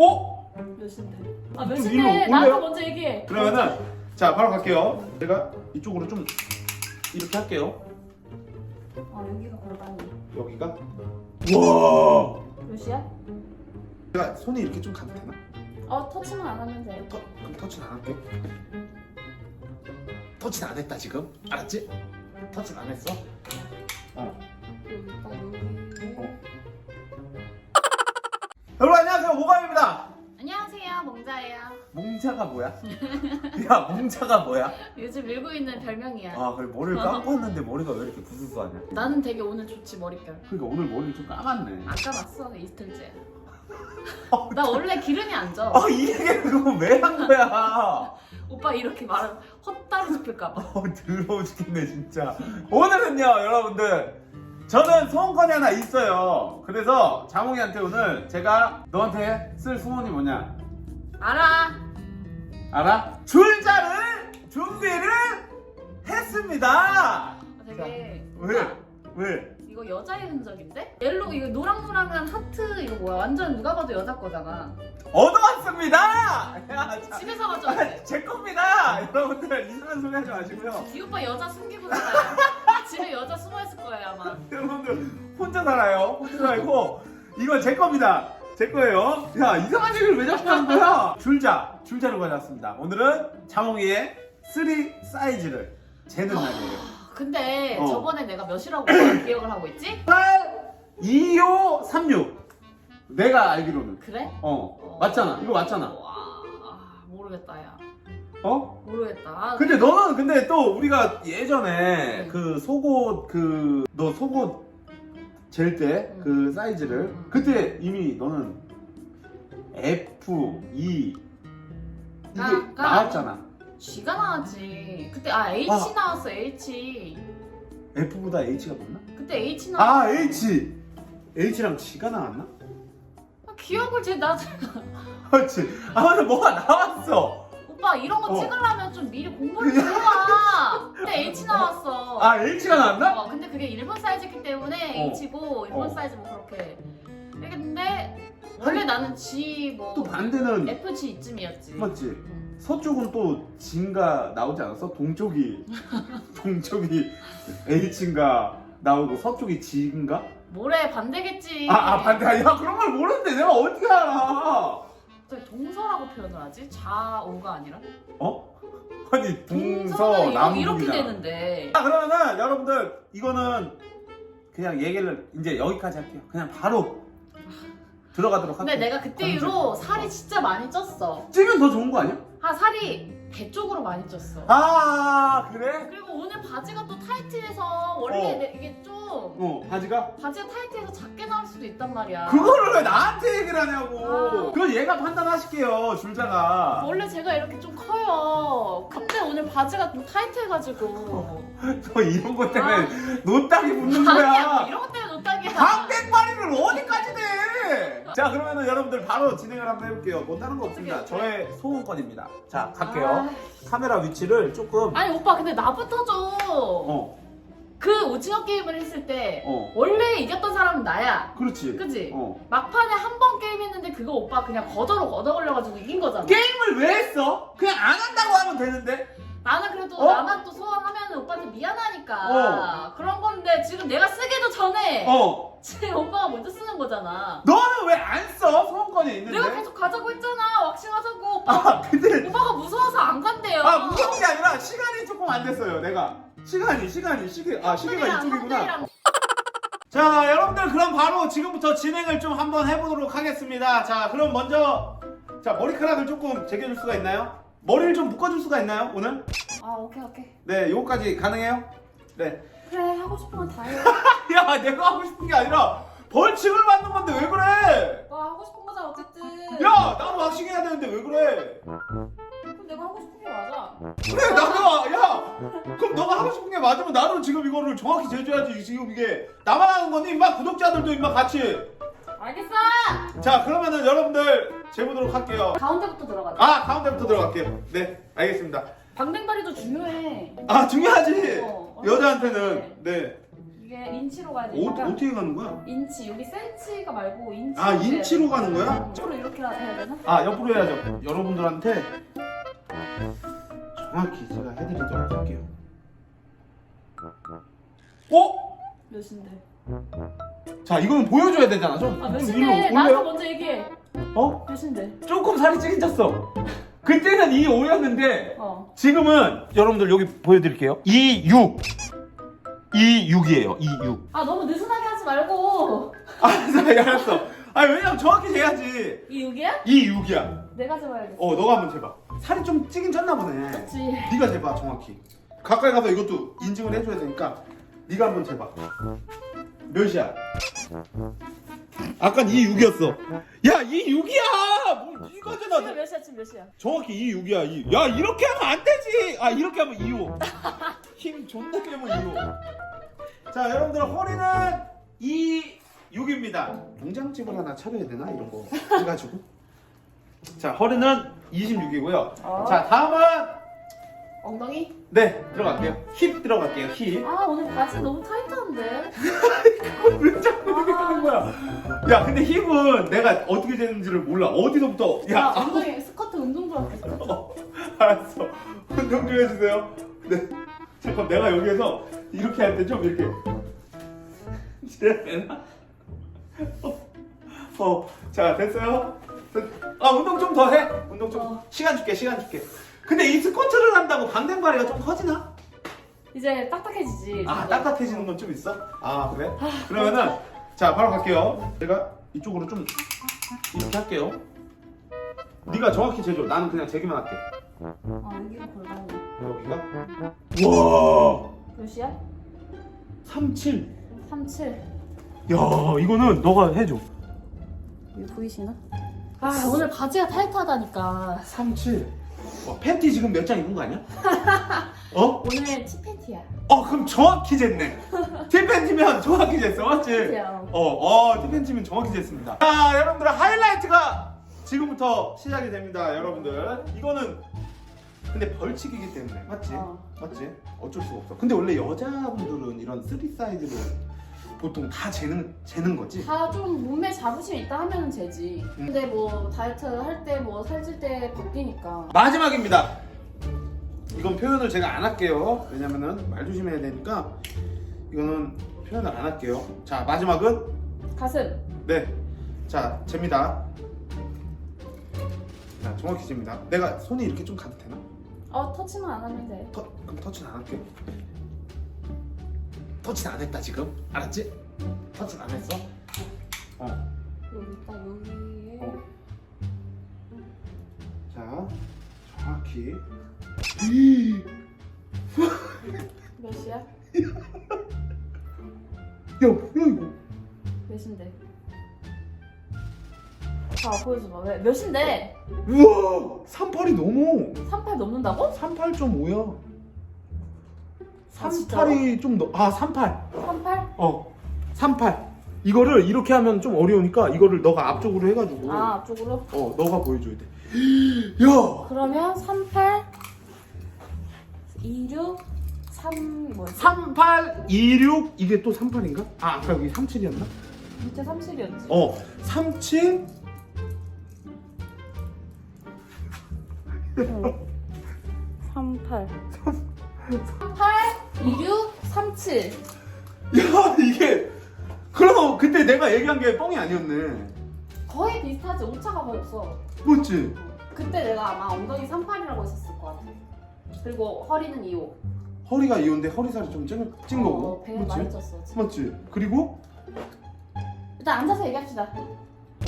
어? 몇인데? 아좀 몇인데? 위로 나한테 올려요? 먼저 얘기해. 그러면은 자 바로 갈게요. 제가 이쪽으로 좀 이렇게 할게요. 아 여기가 골반이. 여기가 와. 몇이야? 제가 손이 이렇게 좀 가도 되나? 어 터치만 안 하면 돼. 터, 그럼 터치는 안 할게. 터치는 안 했다 지금. 알았지? 터치는 안 했어. 어. 몽자가 뭐야? 야 몽자가 뭐야? 요즘 밀고 있는 별명이야. 아 그래 머리를 감고 왔는데 머리가 왜 이렇게 부스스하냐? 나는 되게 오늘 좋지 머릿결. 그러니까 오늘 머리를 좀 감았네. 아까 봤어 이틀째. 어, 나 원래 기름이 안 져. 아이 얘기를 그거 왜 한 거야? 오빠 이렇게 말하면 헛다리 짚을까봐. 어 더러워 죽겠네 진짜. 오늘은요 여러분들 저는 소원권이 하나 있어요. 그래서 자몽이한테 오늘 제가 너한테 쓸 소원이 뭐냐? 알아. 알아? 줄자를 준비를 했습니다. 되게. 왜? 왜? 이거 여자의 흔적인데? 옐로 이거 노랑노랑한 하트 이거 뭐야? 완전 누가 봐도 여자 거잖아. 얻어왔습니다. 야, 자, 집에서 가져왔지. 아, 제 겁니다. 여러분들 이상한 소리 하지 마시고요. 이 오빠 여자 숨기고 살아요. 집에 여자 숨어 있을 거예요 아마. 여러분들 혼자 살아요. 혼자 살고 이건 제 겁니다. 제 거예요. 야 이상한 얘기를 왜 자꾸 하는 거야? 줄자, 줄자를 가져왔습니다. 오늘은 자몽이의 3 사이즈를 재는 날이에요. 근데 어. 저번에 내가 몇이라고 기억을 하고 있지? 8, 2, 5, 3, 6. 내가 알기로는. 그래? 어, 맞잖아. 이거 맞잖아. 와, 아, 모르겠다 야. 어? 모르겠다. 아, 근데 너는 근데 또 우리가 예전에 그 속옷 그 너 속옷 잴 때 그 사이즈를 음. 그때 이미 너는 F, E 이게 아, 아. 나왔잖아. G가 나왔지. 그때 아 H 아. 나왔어 H. F보다 H가 맞나? 그때 H 나왔어. 아 H. H랑 G가 나왔나? 아, 기억을 제 나. 그렇지. 아무튼 뭐가 나왔어. 오빠 이런 거 어. 찍으려면 좀 미리 공부를 좀 해와. 근데 H 나왔어. 아 H가 나왔나? 어, 근데 그게 일본 사이즈이기 때문에 어. H고 일본 어. 사이즈 뭐 그렇게. 근데 원래 나는 G 뭐 또 반대는 FG 이쯤이었지. 맞지? 응. 서쪽은 또 G인가 나오지 않았어? 동쪽이 동쪽이 H인가 나오고 서쪽이 G인가? 모래 반대겠지. 아, 아 반대 야 그런 걸 모르는데 내가 어떻게 알아? 왜 동서라고 표현을 하지? 좌오가 아니라? 어? 아니 동서 남북이잖아. 이렇게 되는데. 자 그러면은 여러분들 이거는 그냥 얘기를 이제 여기까지 할게요. 그냥 바로 들어가도록 근데 할게요. 내가 그때 이후로 살이 진짜 많이 쪘어. 찌면 더 좋은 거 아니야? 아 살이 배 쪽으로 많이 쪘어. 아 그래? 그리고 오늘 바지가 또 타이트해서 원래 어. 내- 이게 좀 어 바지가 바지가 타이트해서 작게 나올 수도 있단 말이야. 그거를 왜 나한테 얘기를 하냐고. 아. 그건 얘가 판단하실게요 줄자가. 원래 제가 이렇게 좀 커요. 근데 오늘 바지가 좀 타이트해가지고. 너 이런 것 때문에 노딱이 붙는 아니야, 뭐 거야. 이런 것 때문에 노딱이야. 자 그러면은 여러분들 바로 진행을 한번 해볼게요. 뭐 다른 거 없습니다. 어떻게? 저의 소원권입니다. 자 갈게요. 아, 카메라 위치를 조금 아니 오빠 근데 나부터 좀. 어그 오징어 게임을 했을 때 어. 원래 이겼던 사람은 나야. 그렇지. 그지? 어. 막판에 한 번 게임했는데 그거 오빠 그냥 거저로 걷어 걸려가지고 이긴 거잖아. 게임을 왜 했어? 그냥 안 한다고 하면 되는데. 나는 그래도 어? 나만 또 미안하니까 그런 건데 지금 내가 쓰기도 전에 어. 지금 오빠가 먼저 쓰는 거잖아. 너는 왜 안 써? 소원권이 있는데. 내가 계속 가자고 했잖아. 왁싱하자고 오빠. 아 근데 오빠가 무서워서 안 간대요. 아 무서운 게 아니라 시간이 조금 안 됐어요. 내가 시간이 시간이 시계 아 시계가 성들이랑 이쪽이구나. 자 여러분들 그럼 바로 지금부터 진행을 좀 한번 해보도록 하겠습니다 자 그럼 먼저 자 머리카락을 조금 제껴줄 수가 있나요? 머리를 좀 묶어줄 수가 있나요 오늘? 아 오케이 오케이. 네 요거까지 가능해요? 네. 그래 하고 싶은 건 다 해. 야 내가 하고 싶은 게 아니라 벌칙을 받는 건데 왜 그래 오빠 하고 싶은 거잖아 어쨌든. 야 나도 왁싱 해야 되는데 왜 그래 그럼 내가 하고 싶은 게 맞아. 그래 나도 야 그럼 너가 하고 싶은 게 맞으면 나도 지금 이거를 정확히 재줘야지 지금 이게 나만 하는 건데 임마 구독자들도 임마 같이 알겠어. 자 그러면은 여러분들 재보도록 할게요 가운데부터 들어가자. 아 가운데부터 들어갈게요. 네 알겠습니다. 방댕다리도 중요해. 아 중요하지. 어, 여자한테는 네. 이게 이게 인치로 가야 어, 되니까 어떻게 가는 거야? 인치 여기 센치가 말고 인치 아, 인치로 가는 거야? 옆으로 이렇게 해야 되나? 아 옆으로 해야죠 여러분들한테 정확히 제가 해드리도록 할게요 어? 몇인데? 자 이거는 보여줘야 되잖아 좀, 아좀 몇인데? 나한테 올려 먼저 얘기해 어? 몇인데? 조금 살이 찌개졌어 그때는 2, 5였는데 어. 지금은 여러분들 여기 보여드릴게요. 2, 6 2, 6이에요. 2, 6아 너무 느슨하게 하지 말고. 알았어 알았어. 아 왜냐면 정확히 재야지. 이 6이야? 2, 6이야. 내가 재봐야겠어. 어 너가 한번 재봐. 살이 좀 찌긴 쪘나 보네. 그렇지 네가 재봐 정확히. 가까이 가서 이것도 인증을 해줘야 되니까 네가 한번 재봐 몇이야? 아까 2, 6이었어 야 2, 6이야 뭐 지금 이거잖아 몇이야 지금 몇이야? 정확히 2, 6이야 2. 야 이렇게 하면 안 되지 아 이렇게 하면 2, 5. 힘 존나 빼면 2, 5. 자 여러분들 허리는 2, 6입니다 농장집을 하나 차려야 되나 이런 거 해가지고 자 허리는 26이고요 어. 자 다음은 엉덩이? 네 들어갈게요. 힙 들어갈게요 힙. 아 오늘 바지 너무 타이트한데? 그걸 왜 자꾸 이렇게 하는 거야? 야 근데 힙은 내가 어떻게 되는지를 몰라. 어디서부터? 야. 야 엉덩이 스커트 운동 좋았어 스커트 어, 알았어. 운동 좀 해주세요. 네. 잠깐 내가 여기에서 이렇게 할 때 좀 이렇게. 해야 되나? 어자 됐어요? 아 운동 좀 더 해. 운동 좀. 어. 시간 줄게 시간 줄게 근데 이 스쿼트를 한다고 방댕바리가 좀 커지나? 이제 딱딱해지지. 아 딱딱해지는 건 좀 있어? 아 그래? 그러면은 자 바로 갈게요. 제가 이쪽으로 좀 이렇게 할게요. 네가 정확히 재줘. 나는 그냥 재기만 할게. 아 여기가 골반이 여기가? 와! 몇이야? 37. 37 야 이거는 너가 해줘. 이거 보이시나? 아 오늘 바지가 타이트하다니까. 37 와, 팬티 지금 몇 장 입은 거 아니야? 어? 오늘 티팬티야 어 그럼 정확히 쟀네 티팬티면 정확히 쟀어 맞지? 티팬티야 어, 어 티팬티면 정확히 쟀습니다 자 여러분들 하이라이트가 지금부터 시작이 됩니다 여러분들 이거는 근데 벌칙이기 때문에 맞지? 어. 맞지? 어쩔 수가 없어 근데 원래 여자분들은 이런 3 사이즈로 보통 다 재는, 재는 거지? 다 좀 몸매 자부심 있다 하면은 되지 음. 근데 뭐 다이어트 할 때 뭐 살찔 때 바뀌니까 마지막입니다. 이건 표현을 제가 안 할게요. 왜냐면은 말 조심해야 되니까 이거는 표현을 안 할게요. 자 마지막은 가슴 네, 자 잽니다. 자 정확히 잽니다. 내가 손이 이렇게 좀 가도 되나? 어 터치만 안 하면 돼 터, 그럼 터치는 안 할게. 터치는 안 했다 지금. 알았지? 터치는 안 했어. 어. 여기 딱 여기에 어. 자 정확히. 몇이야? 야 뭐야 이거? 몇인데? 자 보여줘 봐 왜 몇인데? 우와 38이 넘어 38 넘는다고? 38.5야 아, 진짜로? 38이 좀 더.. 아 38! 38? 어 38 이거를 이렇게 하면 좀 어려우니까 이거를 너가 앞쪽으로 해가지고 아 앞쪽으로? 어 너가 보여줘야 돼 야 그러면 38 26 3 뭐였지? 38, 26 이게 또 38인가? 아 아까 여기 37이었나? 밑에 37이었지 어 37 38 38 26 37 야 이게 그럼 그때 내가 얘기한 게 뻥이 아니었네. 거의 비슷하지. 오차가 거의 없어. 맞지? 그때 내가 아마 엉덩이 38이라고 했었을 것 같아. 그리고 허리는 25 허리가 이온데 허리살이 좀 찐, 찐 거고. 어, 배 많이 쪘어 지금. 맞지? 그리고 일단 앉아서 얘기합시다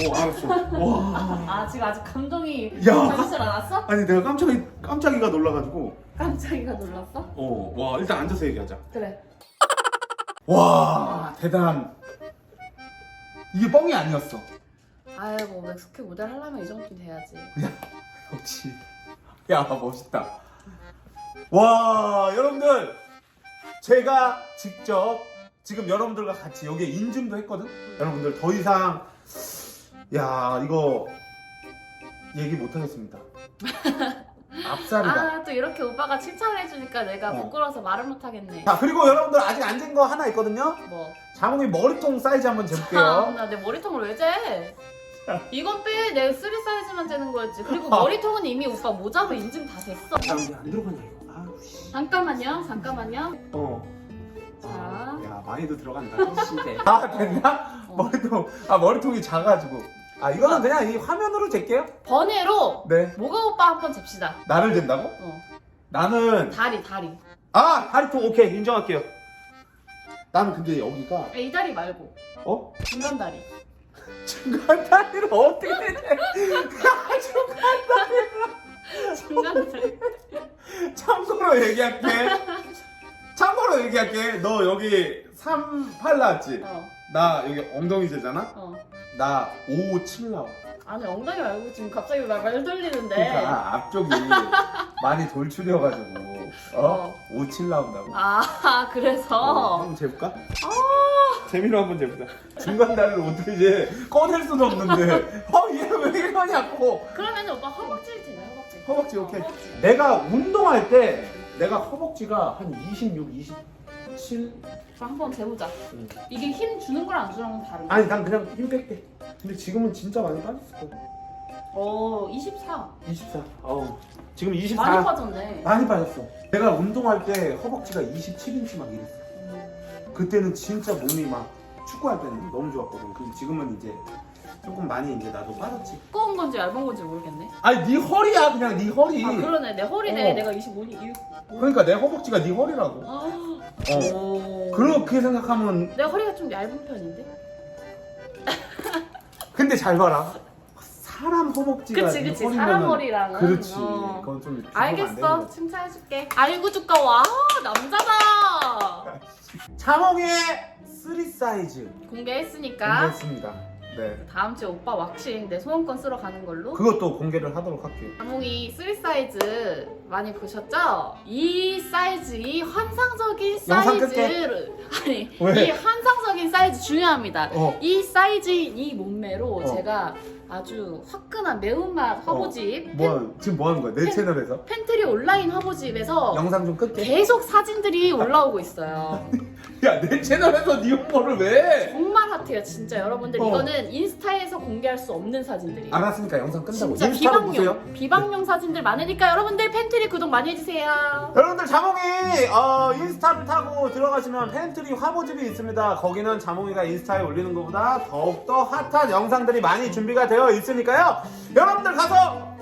어 알았어. 와. 아 지금 아직 감동이 야. 가지질 않았어? 아니 내가 깜짝이 깜짝이가 놀라가지고. 깜짝이가 놀랐어? 어 와 일단 앉아서 얘기하자. 그래. 와 대단. 이게 뻥이 아니었어. 아이고 멕스큐 모델 하려면 이 정도 돼야지. 역시. 야 멋있다. 와 여러분들. 제가 직접 지금 여러분들과 같이 여기에 인증도 했거든? 여러분들 더 이상 야 이거 얘기 못 하겠습니다 값싸리다. 아 또 이렇게 오빠가 칭찬을 해주니까 내가 어. 부끄러워서 말을 못하겠네. 자 그리고 여러분들 아직 안 잰 거 하나 있거든요. 뭐? 자몽이 머리통 사이즈 한번 재볼게요. 나내 머리통을 왜 재? 이건 빼. 내 쓰리 사이즈만 재는 거였지. 그리고 머리통은 이미 오빠 모자로 인증 다 됐어. 야 이게 안 들어가냐 이거. 아우 씨. 잠깐만요. 잠깐만요. 어. 자. 야 많이도 들어간다. 진짜. 아 됐나? 어. 머리통 아 머리통이 작아가지고. 아 이거는 그냥 이 화면으로 잴게요. 번외로 네. 모가 오빠 한 번 잽시다. 나를 잰다고? 어. 나는 다리 다리. 아 다리통 오케이 인정할게요. 나는 근데 여기가 아, 이 다리 말고 어 중간 다리. 중간 다리를 어떻게 되냐? 중간 다리. 참고로 얘기할게. 참고로 얘기할게. 너 여기 38 나왔지? 어. 나 여기 엉덩이 재잖아? 어. 나 5, 7 나와. 아니 엉덩이 말고 지금 갑자기 말, 말 돌리는데. 그러니까 앞쪽이 많이 돌출해가지고 어? 어. 5, 7 나온다고. 아 그래서. 어, 한번 재볼까? 재미로 한번 재보자. 중간 다리를 어떻게 재? 꺼낼 수도 없는데. 어, 얘 왜 이러냐고. 그러면 오빠 허벅지를 재냐 허벅지. 허벅지, 오케이. 어, 허벅지. 내가 운동할 때 내가 허벅지가 한 26, 27? 그럼 한번 재보자. 응. 이게 힘 주는 거랑 안 주는 건 다른가? 아니 난 그냥 힘 뺄게. 근데 지금은 진짜 많이 빠졌을 거야. 어, 24. 24. 어우. 지금 24. 많이 빠졌네. 많이 빠졌어. 내가 운동할 때 허벅지가 27인치 막 이랬어. 음. 그때는 진짜 몸이 막 축구할 때는 너무 좋았거든. 근데 지금은 이제 조금 많이 이제 나도 빠졌지. 두꺼운 건지 얇은 건지 모르겠네. 아니 네 허리야 그냥 네 허리. 아 그러네 내 허리네 어. 내가 25니 6. 그러니까 내 허벅지가 네 허리라고. 아. 어. 오. 그렇게 생각하면 내 허리가 좀 얇은 편인데? 근데 잘 봐라. 사람 허벅지가 그치 네 그치 허리면은- 사람 허리랑은 그렇지. 어. 그건 좀 비교가 안 되는 알겠어 거지. 칭찬해줄게 아이고 두꺼워 아 남자다 자몽의 3 사이즈 공개했으니까 공개했습니다. 네. 다음 주에 오빠 왁싱 내 소원권 쓰러 가는 걸로 그것도 공개를 하도록 할게요. 자몽이 3 사이즈 많이 보셨죠? 이 사이즈 이 환상적인 영상 사이즈를 아니 왜? 이 환상적인 사이즈 중요합니다 어. 이 사이즈인 이 몸매로 어. 제가 아주 화끈한 매운맛 화보집 뭐 지금 뭐 하는 거야? 내 팬- 채널에서 팬트리 온라인 화보집에서 영상 좀 끌게. 계속 사진들이 올라오고 있어요. 야 내 채널에서 네 홍보를 왜? 정말 핫해요, 진짜 여러분들. 어. 이거는 인스타에서 공개할 수 없는 사진들이에요. 알았으니까 영상 끝나고 진짜 인스타로 비방용, 보세요. 비방용 사진들 많으니까 여러분들 팬트리 구독 많이 해주세요. 여러분들 자몽이 어, 인스타를 타고 들어가시면 팬트리 화보집이 있습니다. 거기는 자몽이가 인스타에 올리는 것보다 더욱더 핫한 영상들이 많이 준비가 되어 있으니까요. 여러분들 가서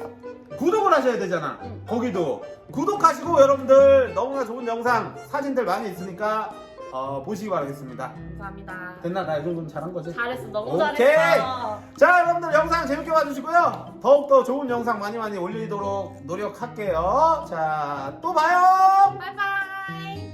구독을 하셔야 되잖아. 응. 거기도 구독하시고 여러분들 너무나 좋은 영상 사진들 많이 있으니까 어, 보시기 바라겠습니다. 감사합니다. 됐나? 나 이 정도면 잘한 거지? 잘했어, 너무 오케이. 잘했어. 자 여러분들 영상 재밌게 봐주시고요 더욱더 좋은 영상 많이 많이 올리도록 노력할게요 자 또 봐요 바이바이.